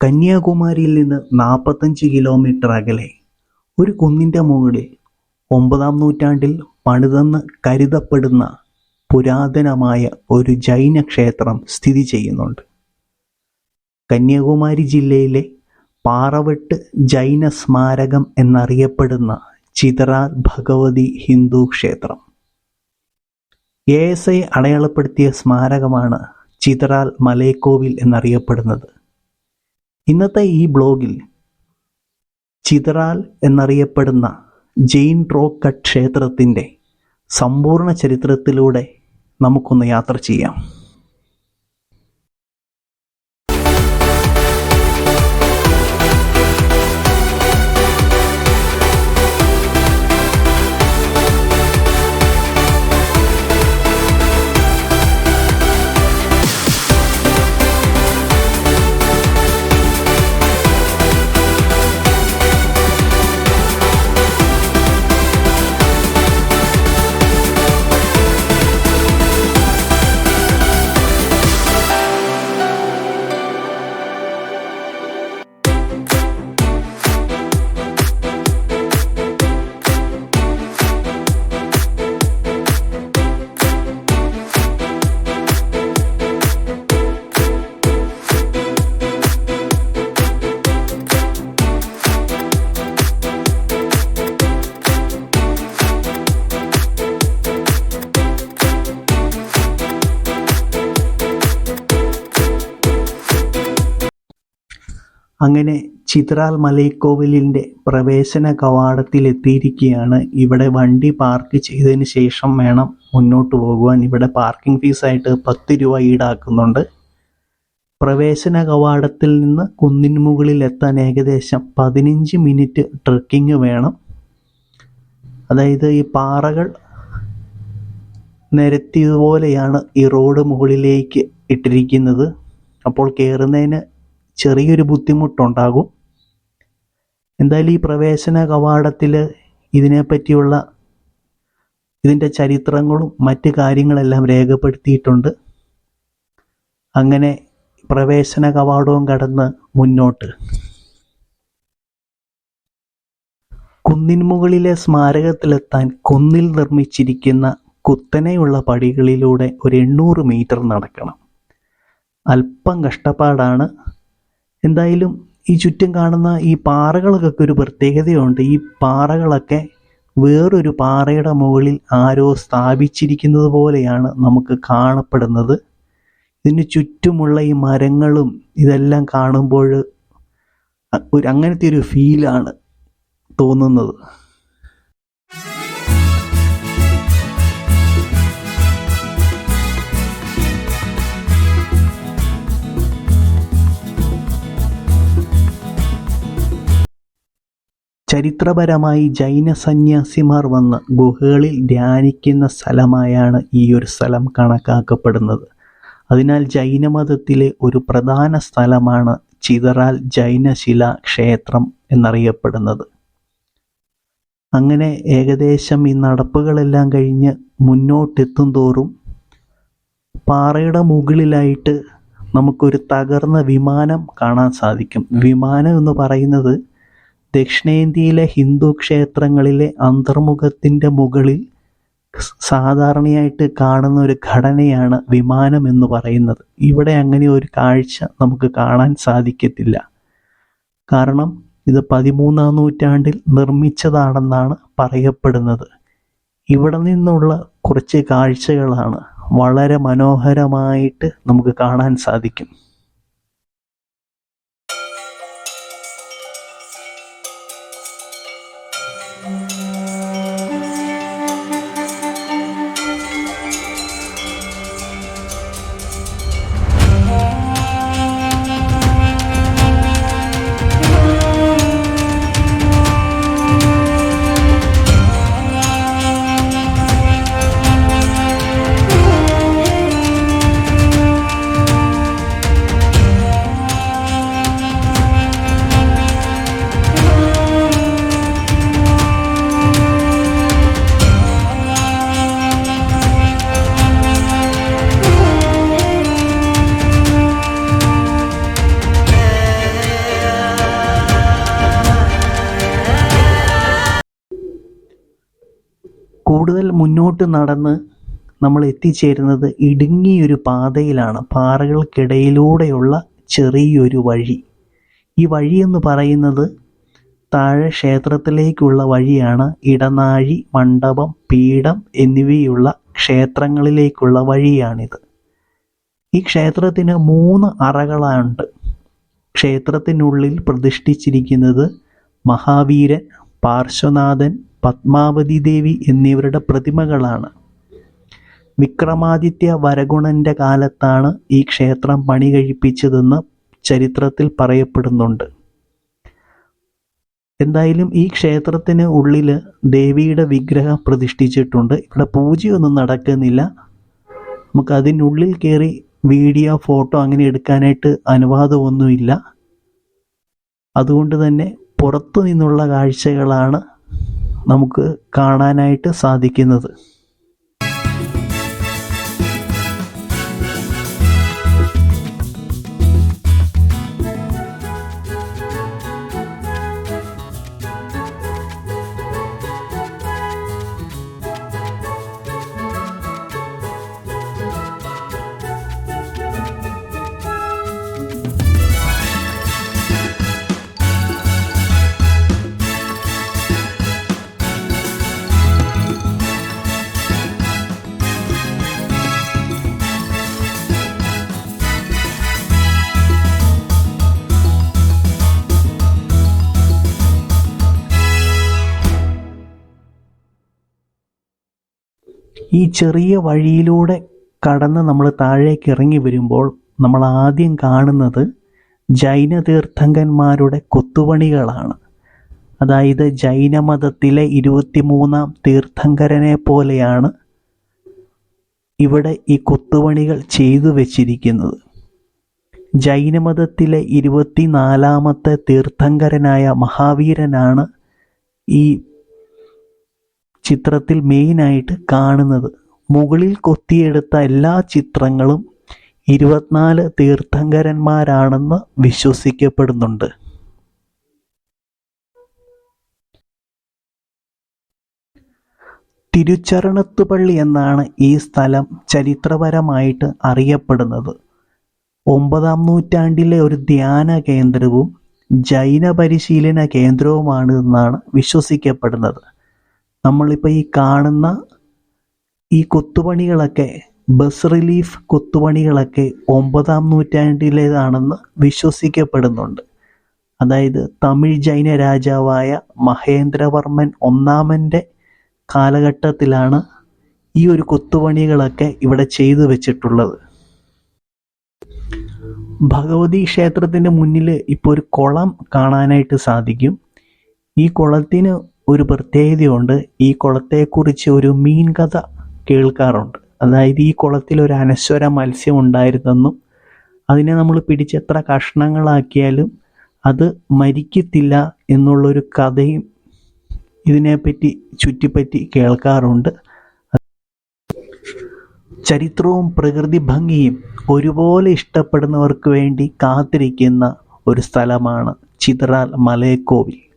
കന്യാകുമാരിയിൽ നിന്ന് നാൽപ്പത്തഞ്ച് കിലോമീറ്റർ അകലെ ഒരു കുന്നിന്റെ മുകളിൽ ഒമ്പതാം നൂറ്റാണ്ടിൽ പണിതെന്ന് കരുതപ്പെടുന്ന പുരാതനമായ ഒരു ജൈന ക്ഷേത്രം സ്ഥിതി ചെയ്യുന്നുണ്ട്. കന്യാകുമാരി ജില്ലയിലെ പാറവെട്ട് ജൈന സ്മാരകം എന്നറിയപ്പെടുന്ന ചിതറാൽ ഭഗവതി ഹിന്ദു ക്ഷേത്രം. എ എസ് ഐ അടയാളപ്പെടുത്തിയ സ്മാരകമാണ് ചിതറാൽ മലയക്കോവിൽ എന്നറിയപ്പെടുന്നത്. ഇന്നത്തെ ഈ ബ്ലോഗിൽ ചിതറാൽ എന്നറിയപ്പെടുന്ന ജെയിൻ റോക്ക ക്ഷേത്രത്തിന്റെ സമ്പൂർണ ചരിത്രത്തിലൂടെ നമുക്കൊന്ന് യാത്ര ചെയ്യാം. അങ്ങനെ ചിത്രാൽ മലൈക്കോവിലിന്റെ പ്രവേശന കവാടത്തിലെത്തിയിരിക്കുകയാണ് ഇവിടെ വണ്ടി പാർക്ക് ചെയ്തതിന് ശേഷം വേണം മുന്നോട്ട് പോകുവാൻ. ഇവിടെ പാർക്കിംഗ് ഫീസായിട്ട് പത്ത് രൂപ ഈടാക്കുന്നുണ്ട്. പ്രവേശന കവാടത്തിൽ നിന്ന് കുന്നിൻ മുകളിൽ എത്താൻ ഏകദേശം പതിനഞ്ച് മിനിറ്റ് ട്രക്കിംഗ് വേണം. അതായത് ഈ പാറകൾ നിരത്തിയതുപോലെയാണ് ഈ റോഡ് മുകളിലേക്ക് ഇട്ടിരിക്കുന്നത്. അപ്പോൾ കയറുന്നതിന് ചെറിയൊരു ബുദ്ധിമുട്ടുണ്ടാകും. എന്തായാലും ഈ പ്രവേശന കവാടത്തിൽ ഇതിനെപ്പറ്റിയുള്ള ഇതിന്റെ ചരിത്രങ്ങളും മറ്റ് കാര്യങ്ങളെല്ലാം രേഖപ്പെടുത്തിയിട്ടുണ്ട്. അങ്ങനെ പ്രവേശന കവാടവും കടന്ന് മുന്നോട്ട്. കുന്നിൻ മുകളിലെ സ്മാരകത്തിലെത്താൻ കുന്നിൽ നിർമ്മിച്ചിരിക്കുന്ന കുത്തനെയുള്ള പടികളിലൂടെ ഒരു എണ്ണൂറ് മീറ്റർ നടക്കണം. അല്പം കഷ്ടപ്പാടാണ്. എന്തായാലും ഈ ചുറ്റും കാണുന്ന ഈ പാറകൾക്കൊക്കെ ഒരു പ്രത്യേകതയുണ്ട്. ഈ പാറകളൊക്കെ വേറൊരു പാറയുടെ മുകളിൽ ആരോ സ്ഥാപിച്ചിരിക്കുന്നത് പോലെയാണ് നമുക്ക് കാണപ്പെടുന്നത്. ഇതിന് ചുറ്റുമുള്ള ഈ മരങ്ങളും ഇതെല്ലാം കാണുമ്പോൾ ഒരു അങ്ങനത്തെ ഒരു ഫീലാണ് തോന്നുന്നത്. ചരിത്രപരമായി ജൈന സന്യാസിമാർ വന്ന് ഗുഹകളിൽ ധ്യാനിക്കുന്ന സ്ഥലമായാണ് ഈ ഒരു സ്ഥലം കണക്കാക്കപ്പെടുന്നത്. അതിനാൽ ജൈനമതത്തിലെ ഒരു പ്രധാന സ്ഥലമാണ് ചിതറാൽ ജൈനശില ക്ഷേത്രം എന്നറിയപ്പെടുന്നത്. അങ്ങനെ ഏകദേശം ഈ നടപ്പുകളെല്ലാം കഴിഞ്ഞ് മുന്നോട്ടെത്തും തോറും പാറയുടെ മുകളിലായിട്ട് നമുക്കൊരു തകർന്ന വിമാനം കാണാൻ സാധിക്കും. വിമാനം എന്ന് പറയുന്നത് ദക്ഷിണേന്ത്യയിലെ ഹിന്ദു ക്ഷേത്രങ്ങളിലെ അന്തർമുഖത്തിന്റെ മുകളിൽ സാധാരണയായിട്ട് കാണുന്ന ഒരു ഘടനയാണ് വിമാനം എന്ന് പറയുന്നത്. ഇവിടെ അങ്ങനെ ഒരു കാഴ്ച നമുക്ക് കാണാൻ സാധിക്കത്തില്ല. കാരണം ഇത് പതിമൂന്നാം നൂറ്റാണ്ടിൽ നിർമ്മിച്ചതാണെന്നാണ് പറയപ്പെടുന്നത്. ഇവിടെ നിന്നുള്ള കുറച്ച് കാഴ്ചകളാണ് വളരെ മനോഹരമായിട്ട് നമുക്ക് കാണാൻ സാധിക്കും. കൂടുതൽ മുന്നോട്ട് നടന്ന് നമ്മൾ എത്തിച്ചേരുന്നത് ഇടുങ്ങിയൊരു പാതയിലാണ് പാറകൾക്കിടയിലൂടെയുള്ള ചെറിയൊരു വഴി. ഈ വഴി എന്ന് പറയുന്നത് താഴെ ക്ഷേത്രത്തിലേക്കുള്ള വഴിയാണ്. ഇടനാഴി മണ്ഡപം പീഠം എന്നിവയുള്ള ക്ഷേത്രങ്ങളിലേക്കുള്ള വഴിയാണിത്. ഈ ക്ഷേത്രത്തിന് മൂന്ന് അറകളുണ്ട് ക്ഷേത്രത്തിനുള്ളിൽ പ്രതിഷ്ഠിച്ചിരിക്കുന്നത് മഹാവീരൻ പാർശ്വനാഥൻ പത്മാവതി ദേവി എന്നിവരുടെ പ്രതിമകളാണ്. വിക്രമാദിത്യ വരഗുണന്റെ കാലത്താണ് ഈ ക്ഷേത്രം പണി കഴിപ്പിച്ചതെന്ന് ചരിത്രത്തിൽ പറയപ്പെടുന്നുണ്ട്. എന്തായാലും ഈ ക്ഷേത്രത്തിന് ഉള്ളിൽ ദേവിയുടെ വിഗ്രഹം പ്രതിഷ്ഠിച്ചിട്ടുണ്ട്. ഇവിടെ പൂജയൊന്നും നടക്കുന്നില്ല. നമുക്ക് അതിനുള്ളിൽ കയറി വീഡിയോ ഫോട്ടോ അങ്ങനെ എടുക്കാനായിട്ട് അനുവാദമൊന്നുമില്ല. അതുകൊണ്ട് തന്നെ പുറത്തു നിന്നുള്ള കാഴ്ചകളാണ് നമുക്ക് കാണാനായിട്ട് സാധിക്കുന്നത്. ഈ ചെറിയ വഴിയിലൂടെ കടന്ന് നമ്മൾ താഴേക്ക് ഇറങ്ങി വരുമ്പോൾ നമ്മൾ ആദ്യം കാണുന്നത് ജൈന തീർത്ഥങ്കന്മാരുടെ കൊത്തുപണികളാണ്. അതായത് ജൈനമതത്തിലെ ഇരുപത്തിമൂന്നാം തീർത്ഥങ്കരനെ പോലെയാണ് ഇവിടെ ഈ കൊത്തുപണികൾ ചെയ്തു വച്ചിരിക്കുന്നത്. ജൈനമതത്തിലെ ഇരുപത്തിനാലാമത്തെ തീർത്ഥങ്കരനായ മഹാവീരനാണ് ഈ ചിത്രത്തിൽ മെയിനായിട്ട് കാണുന്നത്. മുകളിൽ കൊത്തിയെടുത്ത എല്ലാ ചിത്രങ്ങളും ഇരുപത്തിനാല് തീർത്ഥങ്കരന്മാരാണെന്ന് വിശ്വസിക്കപ്പെടുന്നുണ്ട്. തിരുച്ചരണത്തുപള്ളി എന്നാണ് ഈ സ്ഥലം ചരിത്രപരമായിട്ട് അറിയപ്പെടുന്നത്. ഒമ്പതാം നൂറ്റാണ്ടിലെ ഒരു ധ്യാന കേന്ദ്രവും ജൈന പരിശീലന കേന്ദ്രവുമാണ് എന്നാണ് വിശ്വസിക്കപ്പെടുന്നത്. നമ്മളിപ്പോൾ ഈ കാണുന്ന ഈ കൊത്തുപണികളൊക്കെ ബസ് റിലീഫ് കൊത്തുപണികളൊക്കെ ഒമ്പതാം നൂറ്റാണ്ടിലേതാണെന്ന് വിശ്വസിക്കപ്പെടുന്നുണ്ട്. അതായത് തമിഴ് ജൈന രാജാവായ മഹേന്ദ്രവർമ്മൻ ഒന്നാമന്റെ കാലഘട്ടത്തിലാണ് ഈ ഒരു കൊത്തുപണികളൊക്കെ ഇവിടെ ചെയ്തു വെച്ചിട്ടുള്ളത്. ഭഗവതി ക്ഷേത്രത്തിന്റെ മുന്നിൽ ഇപ്പോൾ ഒരു കുളം കാണാനായിട്ട് സാധിക്കും. ഈ കുളത്തിന് ഒരു പ്രത്യേകതയുണ്ട്. ഈ കുളത്തെക്കുറിച്ച് ഒരു മീൻ കഥ കേൾക്കാറുണ്ട്. അതായത് ഈ കുളത്തിൽ ഒരു അനശ്വര മത്സ്യം ഉണ്ടായിരുന്നെന്നും അതിനെ നമ്മൾ പിടിച്ച് എത്ര കഷ്ണങ്ങളാക്കിയാലും അത് മരിക്കത്തില്ല എന്നുള്ളൊരു കഥയും ഇതിനെപ്പറ്റി ചുറ്റിപ്പറ്റി കേൾക്കാറുണ്ട്. ചരിത്രവും പ്രകൃതി ഭംഗിയും ഒരുപോലെ ഇഷ്ടപ്പെടുന്നവർക്ക് വേണ്ടി കാത്തിരിക്കുന്ന ഒരു സ്ഥലമാണ് ചിത്രാൽ മലയക്കോവിൽ.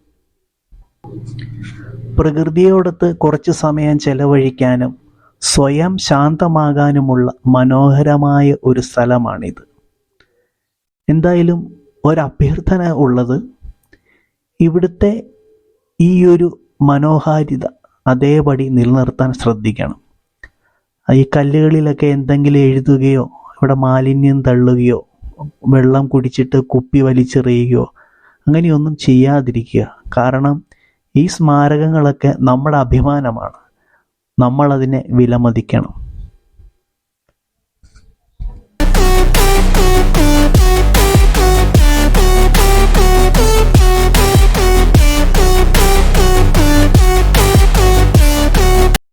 പ്രകൃതിയോടൊത്ത് കുറച്ച് സമയം ചെലവഴിക്കാനും സ്വയം ശാന്തമാകാനുമുള്ള മനോഹരമായ ഒരു സ്ഥലമാണിത്. എന്തായാലും ഒരഭ്യർത്ഥന ഉള്ളത് ഇവിടുത്തെ ഈ ഒരു മനോഹാരിത അതേപടി നിലനിർത്താൻ ശ്രദ്ധിക്കണം. ഈ കല്ലുകളിലൊക്കെ എന്തെങ്കിലും എഴുതുകയോ ഇവിടെ മാലിന്യം തള്ളുകയോ വെള്ളം കുടിച്ചിട്ട് കുപ്പി വലിച്ചെറിയുകയോ അങ്ങനെയൊന്നും ചെയ്യാതിരിക്കുക. കാരണം ഈ സ്മാരകങ്ങളൊക്കെ നമ്മുടെ അഭിമാനമാണ്. നമ്മളതിനെ വിലമതിക്കണം.